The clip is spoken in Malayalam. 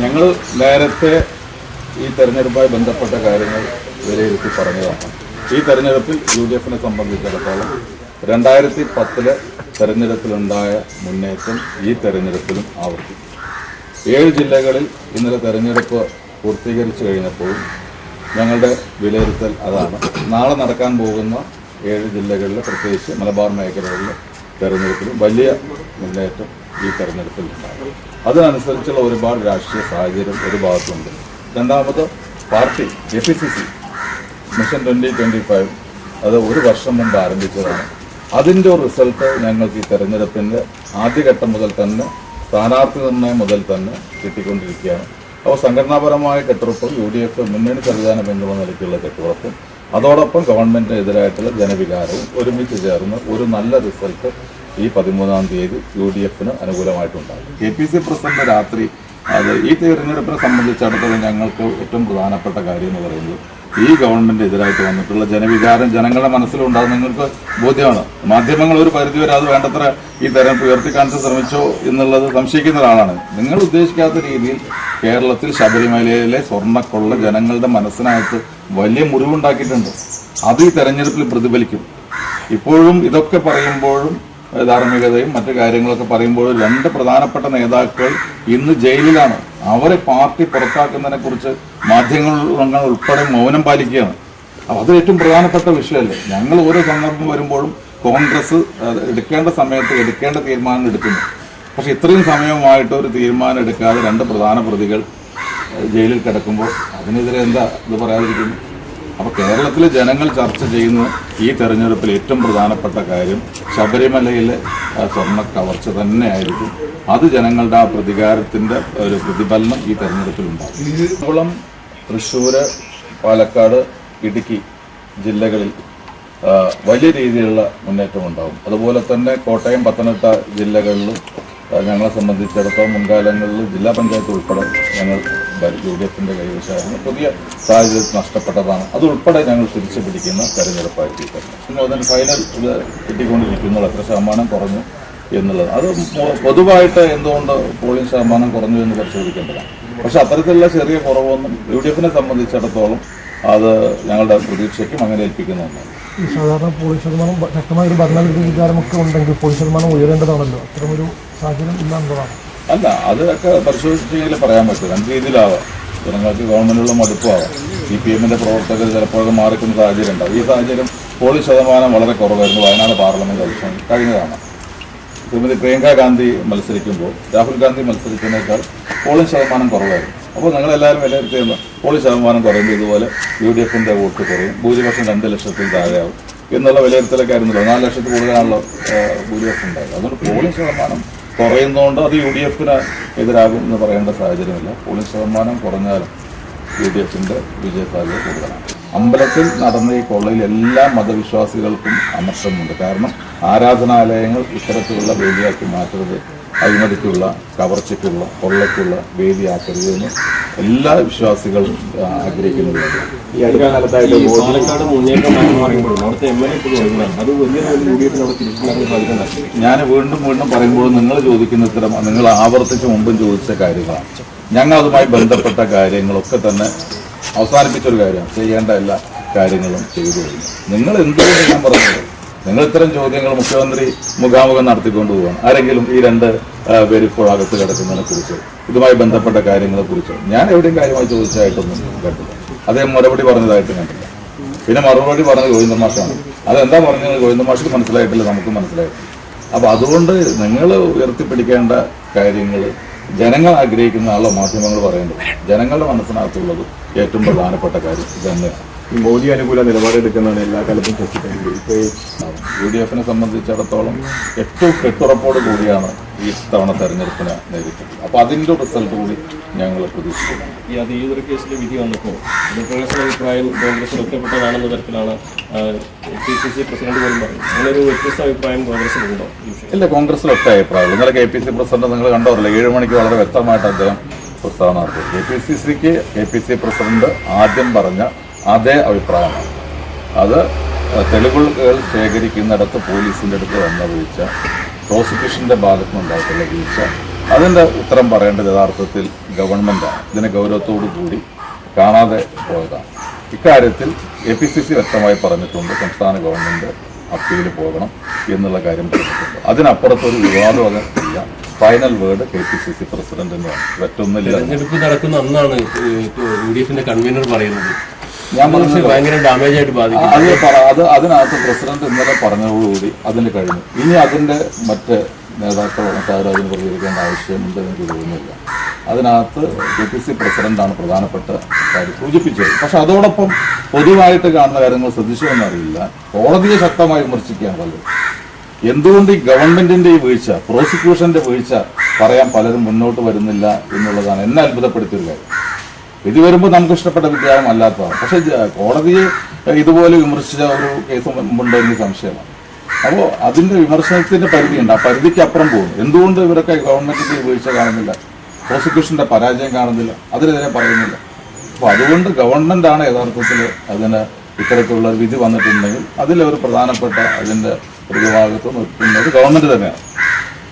ഞങ്ങൾ നേരത്തെ ഈ തെരഞ്ഞെടുപ്പുമായി ബന്ധപ്പെട്ട കാര്യങ്ങൾ വിലയിരുത്തി പറഞ്ഞതാണ്. ഈ തെരഞ്ഞെടുപ്പിൽ യു ഡി എഫിനെ സംബന്ധിച്ചിടത്തോളം രണ്ടായിരത്തി പത്തിലെ തെരഞ്ഞെടുപ്പിലുണ്ടായ മുന്നേറ്റം ഈ തെരഞ്ഞെടുപ്പിലും ആവർത്തിക്കും. ഏഴ് ജില്ലകളിൽ ഇന്നലെ തെരഞ്ഞെടുപ്പ് പൂർത്തീകരിച്ചു കഴിഞ്ഞപ്പോഴും ഞങ്ങളുടെ വിലയിരുത്തൽ അതാണ്. നാളെ നടക്കാൻ പോകുന്ന ഏഴ് ജില്ലകളിൽ പ്രത്യേകിച്ച് മലബാർ മേഖലകളിലെ തെരഞ്ഞെടുപ്പിലും വലിയ മുന്നേറ്റം ഈ തെരഞ്ഞെടുപ്പിൽ ഉണ്ടാകും അതിനനുസരിച്ചുള്ള ഒരുപാട് രാഷ്ട്രീയ സാഹചര്യം ഒരു ഭാഗത്തുണ്ട്. രണ്ടാമത് party A P C C mission twenty twenty five അത് ഒരു വർഷം മുമ്പ് ആരംഭിച്ചതാണ്. അതിന്റെ ഒരു റിസൾട്ട് ഞങ്ങൾക്ക് ഈ തെരഞ്ഞെടുപ്പിന്റെ ആദ്യഘട്ടം മുതൽ തന്നെ സ്ഥാനാർത്ഥി നിർണയം മുതൽ തന്നെ കിട്ടിക്കൊണ്ടിരിക്കുകയാണ്. അപ്പോൾ സംഘടനാപരമായ കെട്ടുറപ്പും യു ഡി എഫ് മുന്നണി സംവിധാനം എന്നുള്ള നിലയ്ക്കുള്ള കെട്ടുറപ്പും അതോടൊപ്പം ഗവൺമെന്റിനെതിരായിട്ടുള്ള ജനവികാരവും ഒരുമിച്ച് ചേർന്ന് ഒരു നല്ല റിസൾട്ട് ഈ പതിമൂന്നാം തീയതി യു ഡി എഫിന് അനുകൂലമായിട്ടുണ്ടാകും. കെ പി സി പ്രസിഡന്റ് രാത്രി അത് ഈ തെരഞ്ഞെടുപ്പിനെ സംബന്ധിച്ചിടത്തോളം ഞങ്ങൾക്ക് ഏറ്റവും പ്രധാനപ്പെട്ട കാര്യം എന്ന് പറയുന്നത് ഈ ഗവൺമെന്റ് എതിരായിട്ട് വന്നിട്ടുള്ള ജനവികാരം ജനങ്ങളുടെ മനസ്സിലുണ്ടാകും നിങ്ങൾക്ക് ബോധ്യമാണ്. മാധ്യമങ്ങൾ ഒരു പരിധിവരെ അത് വേണ്ടത്ര ഈ തെരഞ്ഞെടുപ്പ് ഉയർത്തിക്കാണിച്ച് ശ്രമിച്ചോ എന്നുള്ളത് സംശയിക്കുന്ന ഒരാളാണ്. നിങ്ങൾ ഉദ്ദേശിക്കാത്ത രീതിയിൽ കേരളത്തിൽ ശബരിമലയിലെ സ്വർണക്കൊള്ള ജനങ്ങളുടെ മനസ്സിനകത്ത് വലിയ മുറിവുണ്ടാക്കിയിട്ടുണ്ട്. അത് ഈ തെരഞ്ഞെടുപ്പിൽ പ്രതിഫലിക്കും. ഇപ്പോഴും ഇതൊക്കെ പറയുമ്പോഴും ധാർമ്മികതയും മറ്റു കാര്യങ്ങളൊക്കെ പറയുമ്പോൾ രണ്ട് പ്രധാനപ്പെട്ട നേതാക്കൾ ഇന്ന് ജയിലിലാണ്. അവരെ പാർട്ടി പുറത്താക്കുന്നതിനെ കുറിച്ച് മാധ്യമങ്ങൾ ഉൾപ്പെടെ മൗനം പാലിക്കുകയാണ്. അത് ഏറ്റവും പ്രധാനപ്പെട്ട വിഷയമല്ലേ? ഞങ്ങൾ ഓരോ സന്ദർഭം വരുമ്പോഴും കോൺഗ്രസ് എടുക്കേണ്ട സമയത്ത് എടുക്കേണ്ട തീരുമാനം എടുക്കുന്നു. പക്ഷെ ഇത്രയും സമയമായിട്ട് ഒരു തീരുമാനം എടുക്കാതെ രണ്ട് പ്രധാന പ്രതികൾ ജയിലിൽ കിടക്കുമ്പോൾ അതിനെതിരെ എന്താ ഇത് പറയാതിരിക്കുന്നു? അപ്പോൾ കേരളത്തിലെ ജനങ്ങൾ ചർച്ച ചെയ്യുന്ന ഈ തെരഞ്ഞെടുപ്പിൽ ഏറ്റവും പ്രധാനപ്പെട്ട കാര്യം ശബരിമലയിലെ സ്വർണ കവർച്ച തന്നെയായിരിക്കും. അത് ജനങ്ങളുടെ ആ പ്രതികാരത്തിന്റെ ഒരു പ്രതിഫലനം ഈ തെരഞ്ഞെടുപ്പിൽ ഉണ്ടാകും എറണാകുളം തൃശ്ശൂർ പാലക്കാട് ഇടുക്കി ജില്ലകളിൽ വലിയ രീതിയിലുള്ള മുന്നേറ്റം ഉണ്ടാകും അതുപോലെ തന്നെ കോട്ടയം പത്തനംതിട്ട ജില്ലകളിലും ഞങ്ങളെ സംബന്ധിച്ചിടത്തോളം മുൻകാലങ്ങളിൽ ജില്ലാ പഞ്ചായത്ത് ഉൾപ്പെടെ ഞങ്ങൾ യു ഡി എഫിന്റെ കൈവശമായിരുന്നു. പുതിയ സാഹചര്യത്തിൽ നഷ്ടപ്പെട്ടതാണ്. അതുൾപ്പെടെ ഞങ്ങൾ തിരിച്ചു പിടിക്കുന്ന തെരഞ്ഞെടുപ്പായിരിക്കും അതിന് ഫൈനൽ ഇത് കിട്ടിക്കൊണ്ടിരിക്കുന്നത് എത്ര ശതമാനം കുറഞ്ഞു എന്നുള്ളത്. അത് പൊതുവായിട്ട് എന്തുകൊണ്ട് പോളിംഗ് ശതമാനം കുറഞ്ഞു എന്ന് പരിശോധിക്കേണ്ടതാണ്. പക്ഷെ അത്തരത്തിലുള്ള ചെറിയ കുറവൊന്നും യു ഡി എഫിനെ സംബന്ധിച്ചിടത്തോളം അത് ഞങ്ങളുടെ പ്രതീക്ഷയ്ക്കും അങ്ങനെ ഏൽപ്പിക്കുന്ന ഒന്നാണ്. സാധാരണ പോളിംഗ് ശതമാനം ശക്തമായ ഒരു ഭരണവിരുദ്ധ വികാരമൊക്കെ ഉണ്ടെങ്കിൽ പോളിംഗ് ശതമാനം ഉയരേണ്ടതാണല്ലോ. അത്തരമൊരു സാഹചര്യം ഇല്ല അല്ല അതൊക്കെ പരിശോധിച്ചെങ്കിൽ പറയാൻ പറ്റും. രണ്ട് രീതിയിലാവാം. ജനങ്ങൾക്ക് ഗവൺമെന്റിലുള്ള മടുപ്പാവാം. സി പി എമ്മിന്റെ പ്രവർത്തകർ ചിലപ്പോഴൊക്കെ മാറിക്കുന്ന സാഹചര്യം ഉണ്ടാവും ഈ സാഹചര്യം പോളി ശതമാനം വളരെ കുറവായിരുന്നു. വയനാട് പാർലമെന്റ് ഇലക്ഷൻ കഴിഞ്ഞതാണ്. ശ്രീമതി പ്രിയങ്ക ഗാന്ധി മത്സരിക്കുമ്പോൾ രാഹുൽ ഗാന്ധി മത്സരിക്കുന്നതിനേക്കാൾ പോളിംഗ് ശതമാനം കുറവായിരുന്നു. അപ്പോൾ നിങ്ങളെല്ലാവരും വിലയിരുത്തിയെന്ന് പോളിംഗ് ശതമാനം കുറയുമ്പോൾ ഇതുപോലെ യു ഡി എഫിന്റെ വോട്ട് കുറയും. ഭൂരിപക്ഷം രണ്ട് ലക്ഷത്തിൽ താഴെയാവും. എന്നുള്ള വിലയിരുത്തലൊക്കെ ആയിരുന്നല്ലോ. നാല് ലക്ഷത്തിൽ കൂടുതലാണല്ലോ ഭൂരിപക്ഷം ഉണ്ടായത്. അതുകൊണ്ട് പോളിംഗ് ശതമാനം കുറയുന്നതുകൊണ്ട് അത് യു ഡി എഫിന് എതിരാകും എന്ന് പറയേണ്ട സാഹചര്യമില്ല. പോളിംഗ് ശതമാനം കുറഞ്ഞാലും യു ഡി എഫിന്റെ വിജയസാധ്യത കൂടുതലാണ്. അമ്പലത്തിൽ നടന്ന ഈ കൊള്ളയിൽ എല്ലാ മതവിശ്വാസികൾക്കും അമർഷമുണ്ട്. കാരണം ആരാധനാലയങ്ങൾ ഇത്തരത്തിലുള്ള വേദിയാക്കി മാറ്റരുത് അഴിമതിക്കുള്ള കവർച്ചയ്ക്കുള്ള കൊള്ളയ്ക്കുള്ള വേദിയാക്കരുത് എന്ന് എല്ലാ വിശ്വാസികളും ആഗ്രഹിക്കുന്നത് ആഗ്രഹിക്കുന്നുണ്ട്. ഈ അടുത്ത കാലത്തായിട്ട് ഈ പാലക്കാട് മുന്നേറ്റം എന്ന് പറയുമ്പോൾ അവിടുത്തെ എം എൽ എ അത് വലിയ ഞാൻ വീണ്ടും വീണ്ടും പറയുമ്പോൾ നിങ്ങൾ ചോദിക്കുന്ന ഇത്തരം നിങ്ങൾ ആവർത്തിച്ച് മുമ്പും ചോദിച്ച കാര്യങ്ങളാണ്. ഞങ്ങൾ അതുമായി ബന്ധപ്പെട്ട കാര്യങ്ങളൊക്കെ തന്നെ അവസാനിപ്പിച്ചൊരു കാര്യമാണ് ചെയ്യേണ്ട എല്ലാ കാര്യങ്ങളും ചെയ്തു കഴിഞ്ഞു. നിങ്ങൾ എന്തുകൊണ്ട് ഞാൻ പറഞ്ഞത്? നിങ്ങൾ ഇത്തരം ചോദ്യങ്ങൾ മുഖ്യമന്ത്രി മുഖാമുഖം നടത്തിക്കൊണ്ട് പോവാണ്. ആരെങ്കിലും ഈ രണ്ട് പേര് ഇപ്പോൾ അകത്ത് കിടക്കുന്നതിനെ കുറിച്ച് ഇതുമായി ബന്ധപ്പെട്ട കാര്യങ്ങളെ കുറിച്ച്. ഞാൻ എവിടെയും കാര്യമായി ചോദിച്ചതായിട്ടൊന്നും കേട്ടില്ല. അദ്ദേഹം മറുപടി പറഞ്ഞതായിട്ട് കണ്ടില്ല. പിന്നെ മറുപടി പറഞ്ഞത് ഗോവിന്ദ മാഷാണ്. അതെന്താ പറഞ്ഞത്? ഗോവിന്ദ മാഷിക്ക് മനസ്സിലായിട്ടില്ല നമുക്ക് മനസ്സിലായിട്ടില്ല. അപ്പൊ അതുകൊണ്ട് നിങ്ങൾ ഉയർത്തിപ്പിടിക്കേണ്ട കാര്യങ്ങൾ ജനങ്ങൾ ആഗ്രഹിക്കുന്ന ആളോ മാധ്യമങ്ങൾ പറയേണ്ടത് ജനങ്ങളുടെ മനസ്സിനകത്തുള്ളത് ഏറ്റവും പ്രധാനപ്പെട്ട കാര്യം ഇത് തന്നെയാണ് ഈ മോദി അനുകൂല നിലപാടെടുക്കുന്നതാണ് എല്ലാ കാലത്തും ശശികല ഇപ്പോൾ യു ഡി എഫിനെ സംബന്ധിച്ചിടത്തോളം ഏറ്റവും കെട്ടുറപ്പോട് കൂടിയാണ് ഈ തവണ തെരഞ്ഞെടുപ്പിനെ നേരിട്ടത്. അപ്പൊ അതിന്റെ റിസൾട്ട് കൂടി ഞങ്ങൾ പ്രതീക്ഷിക്കുന്നു. ഈ അതീതര കേസിലെ വിധി വന്നപ്പോൾ അത് അഭിപ്രായം കോൺഗ്രസ് ഒറ്റപ്പെട്ടതാണെന്ന തരത്തിലാണ് പി സി സി പ്രസിഡന്റ് പോലും അങ്ങനെ ഒരു വ്യത്യസ്ത അഭിപ്രായം കോൺഗ്രസിനുണ്ടോ ഇല്ല കോൺഗ്രസിൽ ഒറ്റ അഭിപ്രായമുള്ളൂ ഇന്നലെ കെ പി സി പ്രസിഡന്റ് നിങ്ങൾ കണ്ടോറില്ല ഏഴ് മണിക്ക് വളരെ വ്യക്തമായിട്ട് അദ്ദേഹം പ്രസ്താവന നടത്തി. കെ പി സി സിക്ക് കെ പി സി പ്രസിഡന്റ് ആദ്യം പറഞ്ഞ അതേ അഭിപ്രായമാണ്. അത് തെളിവുകൾ ശേഖരിക്കുന്നിടത്ത് പോലീസിന്റെ അടുത്ത് വന്ന വീഴ്ച പ്രോസിക്യൂഷന്റെ ഭാഗത്തുനിന്നുണ്ടായിട്ടുള്ള വീഴ്ച അതിന്റെ ഉത്തരം പറയേണ്ടത് യഥാർത്ഥത്തിൽ ഗവൺമെന്റാണ് ഇതിനെ ഗൗരവത്തോടു കൂടി കാണാതെ പോയതാണ്. ഇക്കാര്യത്തിൽ എ പി സി സി വ്യക്തമായി പറഞ്ഞിട്ടുണ്ട് സംസ്ഥാന ഗവൺമെന്റ് അപ്പീൽ പോകണം എന്നുള്ള കാര്യം പറഞ്ഞിട്ടുണ്ട്. അതിനപ്പുറത്തൊരു വിവാദം അത് ഇല്ല. Final word K P C C president തന്നെയാണ് മറ്റൊന്നില്ല. തെരഞ്ഞെടുപ്പ് നടക്കുന്ന അന്നാണ് യു ഡി എഫിന്റെ കൺവീനർ പറയുന്നത്. ഞാൻ ഭയങ്കര ഡാമേജ് ആയിട്ട് ബാധിക്കും അത് പറ- അത് അതിനകത്ത് പ്രസിഡന്റ് ഇന്നലെ പറഞ്ഞതോടുകൂടി അതിന് കഴിഞ്ഞു ഇനി അതിന്റെ മറ്റ് നേതാക്കൾ മറ്റാരും അതിന് പ്രതികരിക്കേണ്ട ആവശ്യമുണ്ട് എനിക്ക് തോന്നുന്നില്ല. അതിനകത്ത് കെ പി സി പ്രസിഡന്റാണ് പ്രധാനപ്പെട്ട കാര്യം സൂചിപ്പിച്ചത്. പക്ഷെ അതോടൊപ്പം പൊതുവായിട്ട് കാണുന്ന കാര്യങ്ങൾ ശ്രദ്ധിച്ചുവെന്നറിയില്ല കോടതിയെ ശക്തമായി വിമർശിക്കാൻ പലരും എന്തുകൊണ്ട് ഈ ഗവൺമെന്റിന്റെ ഈ വീഴ്ച പ്രോസിക്യൂഷന്റെ വീഴ്ച പറയാൻ പലരും മുന്നോട്ട് വരുന്നില്ല എന്നുള്ളതാണ് എന്നെ അത്ഭുതപ്പെടുത്തിയൊരു കാര്യം. ഇത് വരുമ്പോൾ നമുക്ക് ഇഷ്ടപ്പെട്ട വിദ്യാലയം അല്ലാത്തതാണ്. പക്ഷെ കോടതിയെ ഇതുപോലെ വിമർശിച്ച ഒരു കേസ് മുമ്പുണ്ട് എന്ന് സംശയമാണ്. അപ്പോൾ അതിന്റെ വിമർശനത്തിന്റെ പരിധിയുണ്ട്. ആ പരിധിക്ക് അപ്പുറം പോകും. എന്തുകൊണ്ട് ഇവരൊക്കെ ഗവൺമെന്റിന്റെ വീഴ്ച കാണുന്നില്ല? പ്രോസിക്യൂഷന്റെ പരാജയം കാണുന്നില്ല? അതിനെതിരെ പറയുന്നില്ല? അപ്പോൾ അതുകൊണ്ട് ഗവൺമെന്റാണ് യഥാർത്ഥത്തിൽ അതിന് ഇത്തരത്തിലുള്ള ഒരു വിധി വന്നിട്ടുണ്ടെങ്കിൽ അതിലൊരു പ്രധാനപ്പെട്ട അതിന്റെ ഭാഗത്ത് നിൽക്കുന്നത് ഗവൺമെന്റ് തന്നെയാണ്.